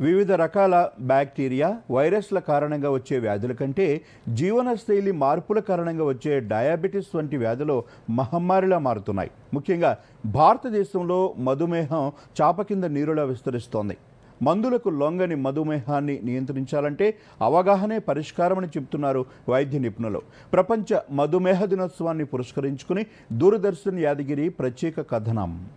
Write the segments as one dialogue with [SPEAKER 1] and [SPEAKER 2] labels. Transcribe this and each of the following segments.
[SPEAKER 1] వివిధ రకాల బ్యాక్టీరియా వైరస్ల కారణంగా వచ్చే వ్యాధుల కంటే జీవనశైలి మార్పుల కారణంగా వచ్చే డయాబెటిస్ వంటి వ్యాధులు మహమ్మారిలా మారుతున్నాయి. ముఖ్యంగా భారతదేశంలో మధుమేహం చాప కింద నీరులా విస్తరిస్తోంది. మందులకు లొంగని మధుమేహాన్ని నియంత్రించాలంటే అవగాహనే పరిష్కారమని చెబుతున్నారు వైద్య నిపుణులు. ప్రపంచ మధుమేహ దినోత్సవాన్ని పురస్కరించుకుని దూరదర్శన్ యాదగిరి ప్రత్యేక కథనం.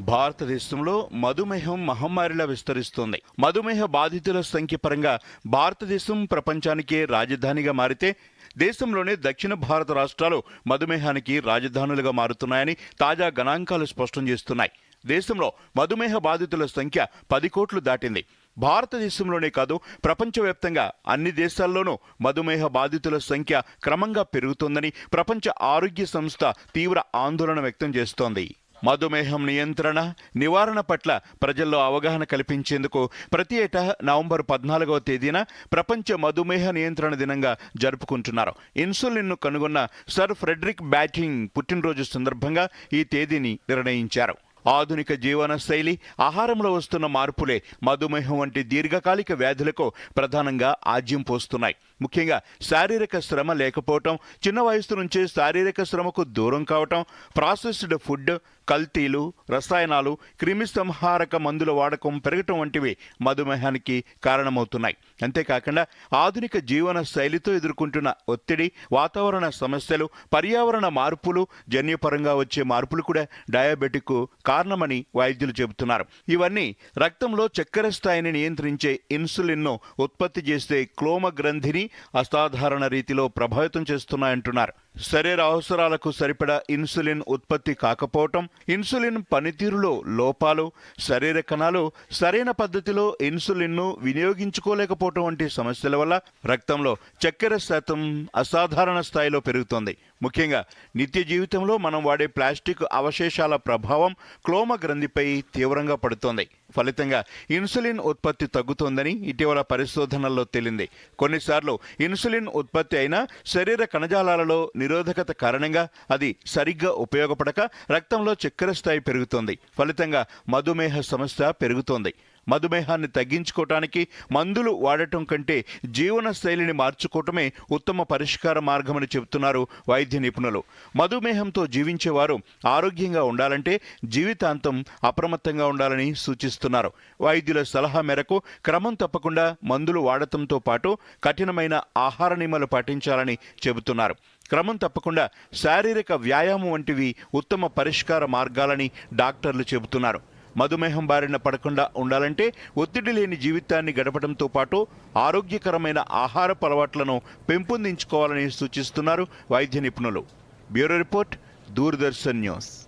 [SPEAKER 2] భారతదేశంలో మధుమేహం మహమ్మారిలా విస్తరిస్తోంది. మధుమేహ బాధితుల సంఖ్య పరంగా భారతదేశం ప్రపంచానికే రాజధానిగా మారితే దేశంలోనే దక్షిణ భారత రాష్ట్రాలు మధుమేహానికి రాజధానులుగా మారుతున్నాయని తాజా గణాంకాలు స్పష్టం చేస్తున్నాయి. దేశంలో మధుమేహ బాధితుల సంఖ్య పది కోట్లు దాటింది. భారతదేశంలోనే కాదు ప్రపంచవ్యాప్తంగా అన్ని దేశాల్లోనూ మధుమేహ బాధితుల సంఖ్య క్రమంగా పెరుగుతోందని ప్రపంచ ఆరోగ్య సంస్థ తీవ్ర ఆందోళన వ్యక్తం చేస్తోంది. మధుమేహం నియంత్రణ నివారణ పట్ల ప్రజల్లో అవగాహన కల్పించేందుకు ప్రతి ఏటా నవంబర్ పద్నాలుగవ తేదీన ప్రపంచ మధుమేహ నియంత్రణ దినంగా జరుపుకుంటున్నారు. ఇన్సులిన్ను కనుగొన్న సర్ ఫ్రెడరిక్ బ్యాటింగ్ పుట్టినరోజు సందర్భంగా ఈ తేదీని నిర్ణయించారు. ఆధునిక జీవన శైలి ఆహారంలో వస్తున్న మార్పులే మధుమేహం వంటి దీర్ఘకాలిక వ్యాధులకు ప్రధానంగా ఆజ్యం పోస్తున్నాయి. ముఖ్యంగా శారీరక శ్రమ లేకపోవటం చిన్న వయసు నుంచే శారీరక శ్రమకు దూరం కావటం ప్రాసెస్డ్ ఫుడ్ కల్తీలు రసాయనాలు క్రిమిసంహారక మందుల వాడకం పెరగటం వంటివి మధుమేహానికి కారణమవుతున్నాయి. అంతేకాకుండా ఆధునిక జీవన శైలితో ఎదుర్కొంటున్న ఒత్తిడి వాతావరణ సమస్యలు పర్యావరణ మార్పులు జన్యుపరంగా వచ్చే మార్పులు కూడా డయాబెటిక్ కారణమని వైద్యులు చెబుతున్నారు. ఇవన్నీ రక్తంలో చక్కెర స్థాయిని నియంత్రించే ఇన్సులిన్ను ఉత్పత్తి చేసే క్లోమ గ్రంథిని అసాధారణ రీతిలో ప్రభావితం చేస్తున్నాయంటున్నారు. శరీర అవసరాలకు సరిపడా ఇన్సులిన్ ఉత్పత్తి కాకపోవటం ఇన్సులిన్ పనితీరులో లోపాలు శరీర కణాలు సరైన పద్ధతిలో ఇన్సులిన్ను వినియోగించుకోలేకపోవటం వంటి సమస్యల వల్ల రక్తంలో చక్కెర శాతం అసాధారణ స్థాయిలో పెరుగుతోంది. ముఖ్యంగా నిత్య జీవితంలో మనం వాడే ప్లాస్టిక్ అవశేషాల ప్రభావం క్లోమ గ్రంథిపై తీవ్రంగా పడుతోంది. ఫలితంగా ఇన్సులిన్ ఉత్పత్తి తగ్గుతోందని ఇటీవల పరిశోధనల్లో తేలింది. కొన్నిసార్లు ఇన్సులిన్ ఉత్పత్తి అయినా శరీర కణజాలాలలో నిరోధకత కారణంగా అది సరిగ్గా ఉపయోగపడక రక్తంలో చక్కెర స్థాయి పెరుగుతోంది. ఫలితంగా మధుమేహ సమస్య పెరుగుతోంది. మధుమేహాన్ని తగ్గించుకోవటానికి మందులు వాడటం కంటే జీవన శైలిని మార్చుకోవటమే ఉత్తమ పరిష్కార మార్గమని చెబుతున్నారు వైద్య నిపుణులు. మధుమేహంతో జీవించేవారు ఆరోగ్యంగా ఉండాలంటే జీవితాంతం అప్రమత్తంగా ఉండాలని సూచిస్తున్నారు వైద్యుల సలహా మేరకు క్రమం తప్పకుండా మందులు వాడటంతో పాటు కఠినమైన ఆహార నియమాలు పాటించాలని చెబుతున్నారు. క్రమం తప్పకుండా శారీరక వ్యాయామం వంటివి ఉత్తమ పరిష్కార మార్గాలని డాక్టర్లు చెబుతున్నారు. మధుమేహం బారిన పడకుండా ఉండాలంటే ఒత్తిడి లేని జీవితాన్ని గడపడంతో పాటు ఆరోగ్యకరమైన ఆహారపు అలవాట్లను పెంపొందించుకోవాలని సూచిస్తున్నారు వైద్య నిపుణులు. Bureau report Doordarshan news.